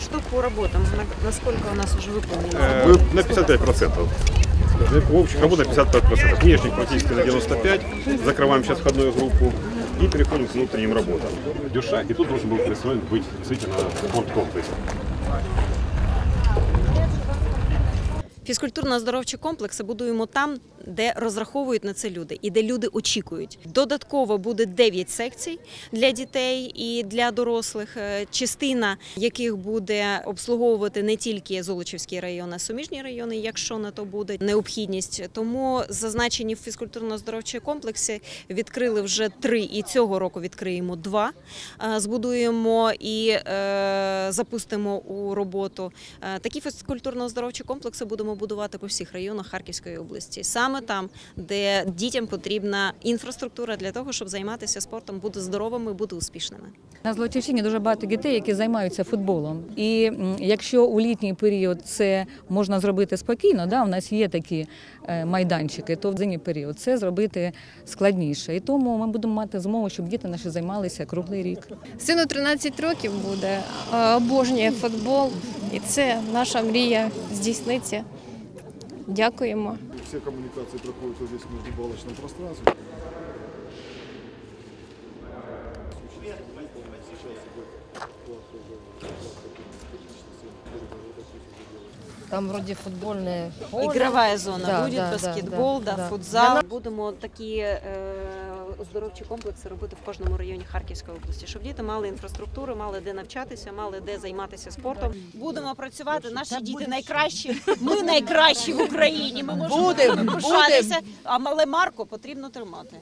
Что по работам? На- Насколько у нас уже выполнено? Э, На 55%. В общих работ на 55%. Внешних практически на 95%. Закрываем сейчас входную группу и переходим к внутренним работам. Дюша, и тут должен был пристроен быть действительно спорткомплекс. Фізкультурно-оздоровчі комплекси будуємо там, де розраховують на це люди і де люди очікують. Додатково буде 9 секцій для дітей і для дорослих, е, частина яких буде обслуговувати не тільки Золочівський район, а суміжні райони, якщо на то буде необхідність. Тому зазначені фізкультурно-оздоровчі комплекси відкрили вже три, і цього року відкриємо два. Е, Збудуємо і е, запустимо у роботу. Такі фізкультурно-оздоровчі комплекси будемо будувати по всіх районах Харківської області, саме там, де дітям потрібна інфраструктура для того, щоб займатися спортом, бути здоровими, бути успішними. На Золочівщині дуже багато дітей, які займаються футболом. І якщо у літній період це можна зробити спокійно, да, у нас є такі е, майданчики, то в зимній період це зробити складніше. І тому ми будемо мати змогу, щоб діти наші займалися круглий рік. Сину 13 років буде, обожнює футбол, і це наша мрія здійсниться. Дякуємо. Все коммуникации проходят вот здесь в междубалочном пространстве. Там вроде футбольное поле. Ігрова зона Да, буде, да, баскетбол, да, да, да. футзал. Будемо такі е, оздоровчі комплекси робити в кожному районі Харківської області, щоб діти мали інфраструктуру, мали де навчатися, мали де займатися спортом. Будемо працювати. Наші діти найкращі. Ми найкращі в Україні. Ми можемо Будем, пишатися. А мале Марко потрібно тримати.